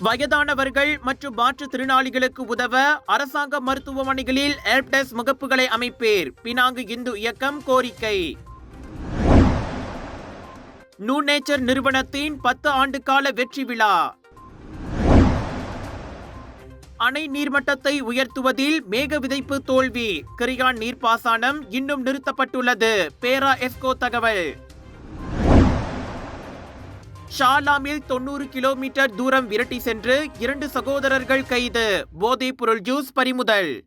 வயதானவர்கள் மற்றும் மாற்றுத்திறனாளிகளுக்கு உதவ அரசாங்க மருத்துவமனைகளில் ஹெல்ப்டெஸ்க் முகப்புகளை அமைப்பேர். பினாங்கு இந்து இயக்கம் கோரிக்கை. நூ நேச்சர் நிறுவனத்தின் பத்து ஆண்டு கால வெற்றி விழா. அணை நீர்மட்டத்தை உயர்த்துவதில் மேக விதைப்பு தோல்வி. கிரியான் நீர்ப்பாசனம் இன்னும் நிறுத்தப்பட்டுள்ளது. பேரா எஸ்கோ தகவல். ஷாலாமில் தொண்ணூறு கிலோமீட்டர் தூரம் விரட்டி சென்று இரண்டு சகோதரர்கள் கைது. போதைப் பொருள் ஜூஸ் பறிமுதல்.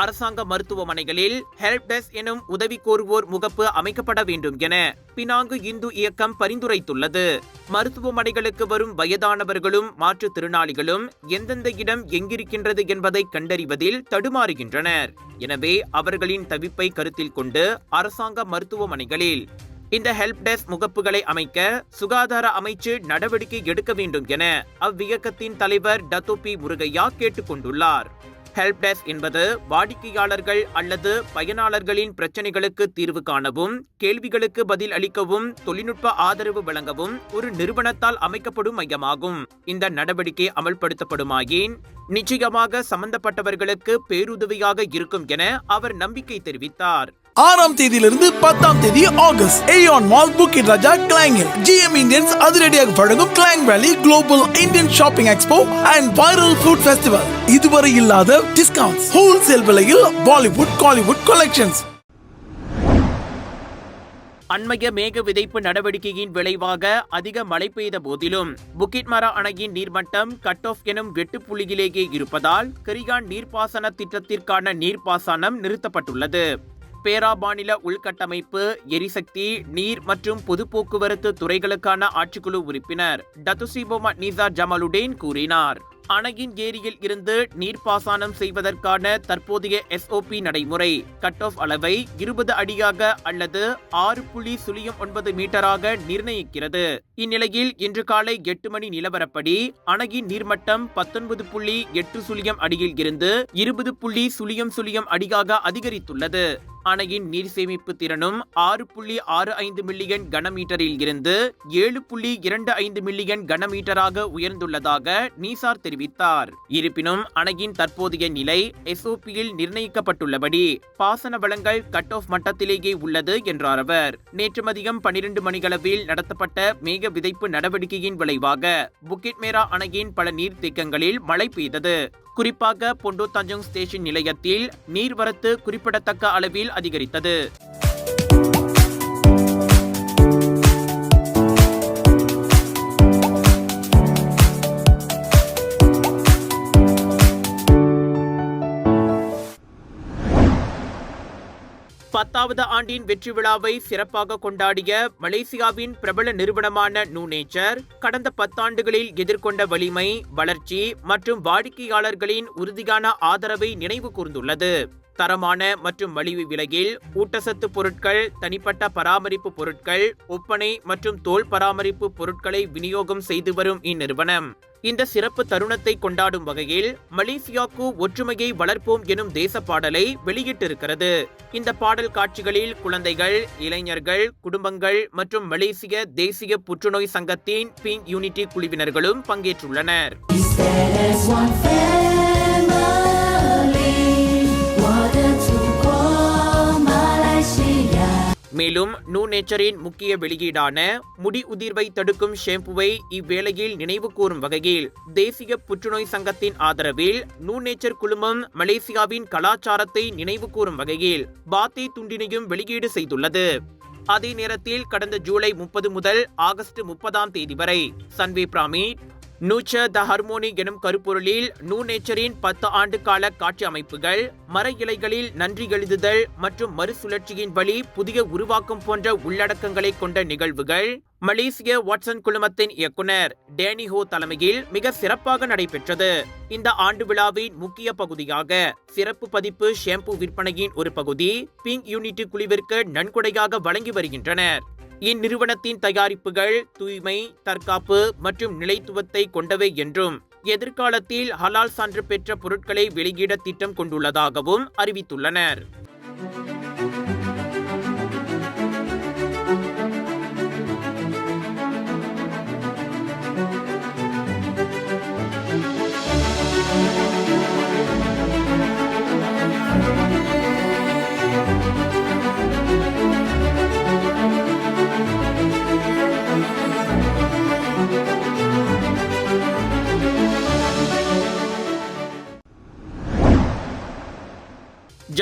அரசாங்க மருத்துவமனைகளில் ஹெல்ப் டெஸ்க் எனும் உதவி கோருவோர் முகப்பு அமைக்கப்பட வேண்டும் என பினாங்கு இந்து இயக்கம் பரிந்துரைத்துள்ளது. மருத்துவமனைகளுக்கு வரும் வயதானவர்களும் மாற்றுத்திறனாளிகளும் எந்தெந்த இடம் எங்கிருக்கின்றது என்பதை கண்டறிவதில் தடுமாறுகின்றனர். எனவே அவர்களின் தவிப்பை கருத்தில் கொண்டு அரசாங்க மருத்துவமனைகளில் இந்த ஹெல்ப் டெஸ்க் முகப்புகளை அமைக்க சுகாதார அமைச்சு நடவடிக்கை எடுக்க வேண்டும் என அவ்வியக்கத்தின் தலைவர் டத்தோபி முருகையா கேட்டுக் கொண்டுள்ளார் ஹெல்ப் டெஸ்க் என்பது வாடிக்கையாளர்கள் அல்லது பயனாளர்களின் பிரச்சனைகளுக்கு தீர்வு காணவும் கேள்விகளுக்கு பதில் அளிக்கவும் தொழில்நுட்ப ஆதரவு வழங்கவும் ஒரு நிறுவனத்தால் அமைக்கப்படும் மையமாகும். இந்த நடவடிக்கை அமல்படுத்தப்படுமாயின் நிச்சயமாக சம்பந்தப்பட்டவர்களுக்கு பேருதவியாக இருக்கும் என அவர் நம்பிக்கை தெரிவித்தார். ஆறாம் தேதியிலிருந்து பத்தாம் தேதி August. Aeon mall Bukit Raja கிளாங்கில் GM Indians அதிரடியாக வழங்கும் Klang valley global Indian shopping expo and viral food festival இதுவரை இல்லாத டிஸ்கவுண்ட்ஸ் ஹோல்சேல் விலையில் பாலிவுட் காலிவுட் கலெக்ஷன்ஸ் அண்மைய மேக விதைப்பு நடவடிக்கையின் விளைவாக அதிக மழை பெய்த போதிலும் புக்கிட்மரா அணையின் நீர்மட்டம் கட் ஆஃப் எனும் வெட்டுப்புள்ளியிலேயே இருப்பதால் கரிகான் நீர்ப்பாசன திட்டத்திற்கான நீர்ப்பாசனம் நிறுத்தப்பட்டுள்ளது. பேரா மாநில உள்கட்டமைப்பு எரிசக்தி நீர் மற்றும் பொது போக்குவரத்து துறைகளுக்கான ஆட்சிக்குழு உறுப்பினர் டத்துசிபோமா நீசா ஜமாலுடேன் கூறினார். அணையின் ஏரியில் இருந்து நீர்ப்பாசனம் செய்வதற்கான தற்போதைய எஸ்ஓபி நடைமுறை கட் ஆஃப் அளவை இருபது அடியாக அல்லது ஆறு புள்ளி சுழியம் ஒன்பது மீட்டராக நிர்ணயிக்கிறது. இந்நிலையில் இன்று காலை எட்டு மணி நிலவரப்படி அணையின் நீர்மட்டம் பத்தொன்பது புள்ளி எட்டு சுழியம் அடியில் இருந்து இருபது புள்ளி சுழியம் சுழியம் அடியாக அதிகரித்துள்ளது. அணையின் நீர் சேமிப்பு திறனும் ஆறு புள்ளி ஆறு ஐந்து மில்லியன் கனமீட்டரில் இருந்து ஏழு புள்ளி இரண்டு ஐந்து மில்லியன் கனமீட்டராக உயர்ந்துள்ளதாக நீசார் தெரிவித்தார். இருப்பினும் அணையின் தற்போதைய நிலை எஸ்ஓபியில் நிர்ணயிக்கப்பட்டுள்ளபடி பாசன வளங்கள் கட் ஆஃப் மட்டத்திலேயே உள்ளது என்றார் அவர். நேற்று மதியம் பனிரெண்டு மணிகளவில் நடத்தப்பட்ட மேக விதைப்பு நடவடிக்கையின் விளைவாக புக்கிட்மேரா அணையின் பல நீர்த்தேக்கங்களில் மழை பெய்தது. குறிப்பாக பொண்டோ தஞ்சோங் ஸ்டேஷன் நிலையத்தில் நீர்வரத்து குறிப்பிடத்தக்க அளவில் அதிகரித்தது. பத்தாவது ஆண்டின் வெற்றி விழாவை சிறப்பாக கொண்டாடிய மலேசியாவின் பிரபல நிறுவனமான நூ நேச்சர் கடந்த பத்தாண்டுகளில் எதிர்கொண்ட வலிமை வளர்ச்சி மற்றும் வாடிக்கையாளர்களின் உறுதியான ஆதரவை நினைவு கூர்ந்துள்ளது. தரமான மற்றும் மலிவு விலையில் ஊட்டச்சத்து பொருட்கள் தனிப்பட்ட பராமரிப்பு பொருட்கள் ஒப்பனை மற்றும் தோல் பராமரிப்பு பொருட்களை விநியோகம் செய்து வரும் இந்நிறுவனம். இந்த சிறப்பு தருணத்தை கொண்டாடும் வகையில் மலேசியாக்கு ஒற்றுமையை வளர்ப்போம் எனும் தேச பாடலை வெளியிட்டிருக்கிறது. இந்த பாடல் காட்சிகளில் குழந்தைகள் இளைஞர்கள் குடும்பங்கள் மற்றும் மலேசிய தேசிய புற்றுநோய் சங்கத்தின் பிங்க் யூனிட்டி குழுவினர்களும் பங்கேற்றுள்ளனர். மேலும் நூ நேச்சரின் முக்கிய வெளியீடான முடி உதிர்வை தடுக்கும் ஷேம்புவை இவ்வேளையில் நினைவு கூறும் வகையில் தேசிய புற்றுநோய் சங்கத்தின் ஆதரவில் நூ நேச்சர் குழுமம் மலேசியாவின் கலாச்சாரத்தை நினைவு கூறும் வகையில் பாத்தி துண்டினையும் வெளியீடு செய்துள்ளது. அதே நேரத்தில் கடந்த ஜூலை முப்பது முதல் ஆகஸ்ட் முப்பதாம் தேதி வரை Sunway Pyramid Nurture the Harmony எனும் கருப்பொருளில் நூ நேச்சரின் பத்து ஆண்டு கால காட்சி அமைப்புகள் மர இலைகளில் நன்றி எழுதுதல் மற்றும் மறுசுழற்சியின் வழி புதிய உருவாக்கம் போன்ற உள்ளடக்கங்களை கொண்ட நிகழ்வுகள் மலேசிய வாட்சன் குழுமத்தின் இயக்குனர் டேனிஹோ தலைமையில் மிக சிறப்பாக நடைபெற்றது. இந்த ஆண்டு விழாவின் முக்கிய பகுதியாக சிறப்பு பதிப்பு ஷாம்பு விற்பனையின் ஒரு பகுதி பிங்க் யூனிட் குழுவிற்கு நன்கொடையாக வழங்கி வருகின்றனர். இந்நிறுவனத்தின் தயாரிப்புகள் தூய்மை தற்காப்பு மற்றும் நிலைத்துவத்தை கொண்டவை என்றும் எதிர்காலத்தில் ஹலால் சான்று பெற்ற பொருட்களை வெளியிட திட்டம் கொண்டுள்ளதாகவும் அறிவித்துள்ளனர்.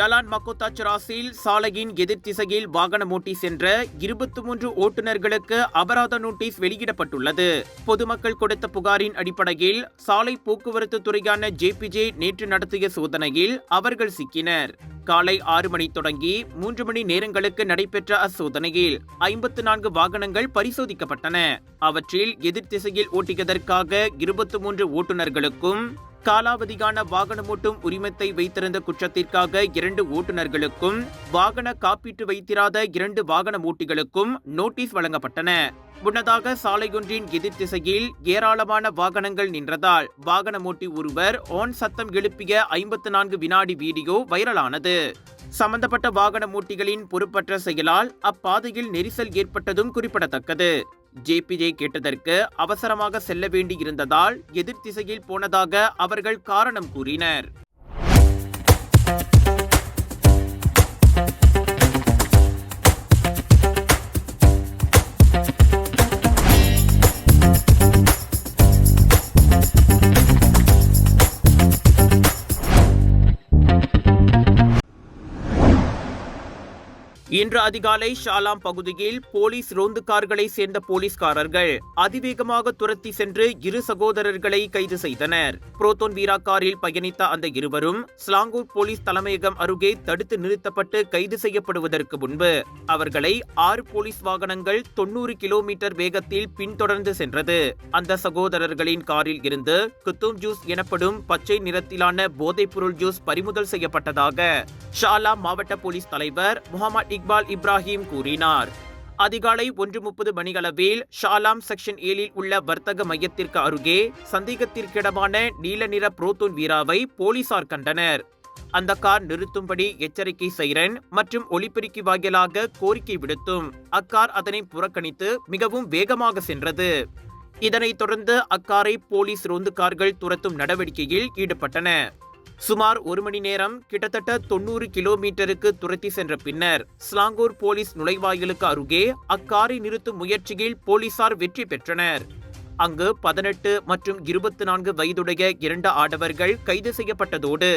ஜலான் மக்கோத்தா சராசில் சாலையின் எதிர்த்திசையில் வாகனம் ஓட்டி சென்ற இருபத்தி மூன்று ஓட்டுநர்களுக்கு அபராத நோட்டீஸ் வெளியிடப்பட்டுள்ளது. பொதுமக்கள் கொடுத்த புகாரின் அடிப்படையில் சாலை போக்குவரத்து துறையான ஜேபிஜே நேற்று நடத்திய சோதனையில் அவர்கள் சிக்கினர். காலை ஆறு மணி தொடங்கி மூன்று மணி நேரங்களுக்கு நடைபெற்ற அச்சோதனையில் ஐம்பத்து நான்கு வாகனங்கள் பரிசோதிக்கப்பட்டன. அவற்றில் எதிர்த்திசையில் ஓட்டியதற்காக இருபத்தி மூன்று ஓட்டுநர்களுக்கும் காலாவதியான வாகனம் ஓட்டும் உரிமத்தை வைத்திருந்த குற்றத்திற்காக இரண்டு ஓட்டுநர்களுக்கும் வாகன காப்பீட்டு வைத்திராத இரண்டு வாகன ஓட்டிகளுக்கும் நோட்டீஸ் வழங்கப்பட்டன. முன்னதாக சாலையொன்றின் எதிர் திசையில் ஏராளமான வாகனங்கள் நின்றதால் வாகனம் ஓட்டி ஒருவர் ஆன் சத்தம் எழுப்பிய ஐம்பத்து நான்கு வினாடி வீடியோ வைரலானது. சம்பந்தப்பட்ட வாகன ஓட்டிகளின் பொறுப்பற்ற செயலால் அப்பாதையில் நெரிசல் ஏற்பட்டதும் குறிப்பிடத்தக்கது. ஜேபிஜே கேட்டதற்கு அவசரமாக செல்ல வேண்டியிருந்ததால் எதிர் திசையில் போனதாக அவர்கள் காரணம் கூறினர். இன்று அதிகாலை ஷாலாம் பகுதியில் போலீஸ் ரோந்து கார்களை சேர்ந்த போலீஸ்காரர்கள் அதிவேகமாக துரத்தி சென்று இரு சகோதரர்களை கைது செய்தனர். புரோத்தோன் வீரா காரில் பயணித்த அந்த இருவரும் ஸ்லாங்கூர் போலீஸ் தலைமையகம் அருகே தடுத்து நிறுத்தப்பட்டு கைது செய்யப்படுவதற்கு முன்பு அவர்களை ஆறு போலீஸ் வாகனங்கள் தொண்ணூறு கிலோமீட்டர் வேகத்தில் பின்தொடர்ந்து சென்றது. அந்த சகோதரர்களின் காரில் இருந்து குத்தும் ஜூஸ் எனப்படும் பச்சை நிறத்திலான போதைப்பொருள் ஜூஸ் பறிமுதல் செய்யப்பட்டதாக ஷாலா மாவட்ட போலீஸ் தலைவர் முகமது இக்பால் இப்ராஹிம் கூறினார். அதிகாலை ஒன்று முப்பது மணிகளவில் ஷாலாம் செக்ஷன் ஏழில் உள்ள வர்த்தக மையத்திற்கு அருகே சந்தேகத்திற்கிடமான நீல நிற புரோத்தோன் வீராவை போலீசார் கண்டனர். அந்த கார் நிறுத்தும்படி எச்சரிக்கை சைரன் மற்றும் ஒலிபெருக்கி வாயிலாக கோரிக்கை விடுத்தும். அக்கார் அதனை புறக்கணித்து மிகவும் வேகமாக சென்றது. இதனைத் தொடர்ந்து அக்காரை போலீஸ் ரோந்து கார்கள் துரத்தும் நடவடிக்கையில் ஈடுபட்டன சுமார் ஒரு மணி நேரம் கிட்டத்தட்ட தொண்ணூறு கிலோமீட்டருக்கு துரத்தி சென்ற பின்னர் ஸ்லாங்கூர் போலீஸ் நுழைவாயிலுக்கு அருகே அக்காரை நிறுத்தும் முயற்சியில் போலீசார் வெற்றி பெற்றனர். அங்கு பதினெட்டு மற்றும் இருபத்தி நான்கு வயதுடைய இரண்டு ஆடவர்கள் கைது செய்யப்பட்டதோடு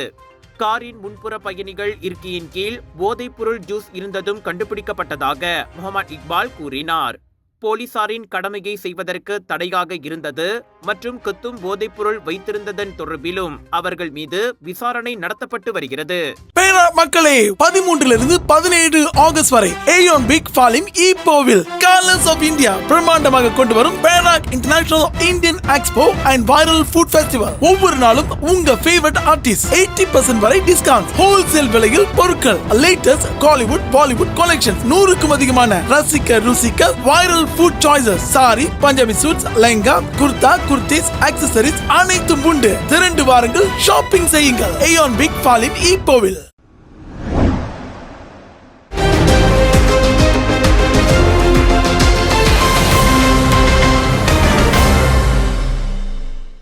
காரின் முன்புற பயணிகள் இருக்கையின் கீழ் போதைப்பொருள் ஜூஸ் இருந்ததும் கண்டுபிடிக்கப்பட்டதாக முகமது இக்பால் கூறினார். போலீசாரின் கடமையை செய்வதற்கு தடையாக இருந்தது மற்றும் குத்தும் போதைப்பொருள் வைத்திருந்ததன் தொடர்பிலும் அவர்கள் மீது விசாரணை நடத்தப்பட்டு வருகிறது. மக்களே பதிமூன்றிலிருந்து பதினேழு ஆகஸ்ட் வரை ஏயோன் பிக் ஃபாலிம் ஈப்போவில் கலர்ஸ் ஆஃப் இந்தியா பிரம்மாண்டமாக கொண்டு வரும் Perak international Indian expo and viral food festival ஒவ்வொரு நாளும் உங்க ஃபேவரட் ஆர்டிஸ்ட் எயிட்டி பர்சன்ட் வரை டிஸ்கவுண்ட் ஹோல்சேல் விலையில் பொருட்கள் லேட்டஸ்ட் காலிவுட் பாலிவுட் கலெக்ஷன் நூறுக்கும் அதிகமான ரசிக்க ருசிக்க viral food choices sari Punjabi suits lehenga kurta kurtis accessories அனைத்தும் உண்டு. திரண்டு வாருங்கள் ஷாப்பிங் செய்யுங்கள். AEON big fallen ஈப்போவில்